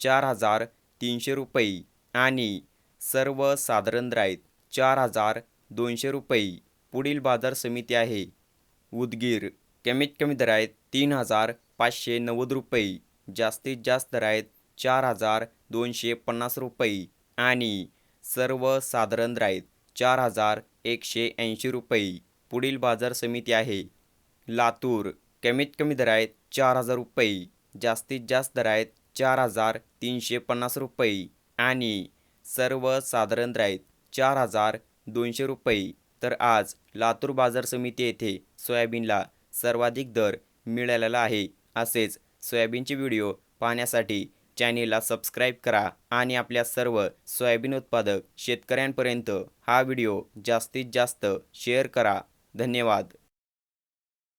चार हजार तीनशे रुपये आणि सर्वसाधारण साधारण आहेत चार हजार दोनशे रुपये. पुढील बाजार समिती आहे. उदगीर कमीत कमी दर आहेत तीन हजार पाचशे नव्वद रुपये. जास्तीत जास्त दर आहेत चार हजार दोनशे पन्नास रुपये आणि सर्वसाधारण साधारण आहेत चार हजार एकशे ऐंशी रुपये. पुढील बाजार समिती आहे. लातूर कमीत कमी दर आहेत चार हजार रुपये. जास्तीत जास्त दर आहेत चार हजार तीनशे पन्नास रुपये आणि सर्वसाधारण राईत चार हजार दोनशे रुपये. तर आज लातूर बाजार समिती येथे सोयाबीनला सर्वाधिक दर मिळालेला आहे. असेच सोयाबीनचे व्हिडिओ पाहण्यासाठी चॅनेलला सबस्क्राईब करा आणि आपल्या सर्व सोयाबीन उत्पादक शेतकऱ्यांपर्यंत हा व्हिडिओ जास्तीत जास्त शेअर करा. धन्यवाद.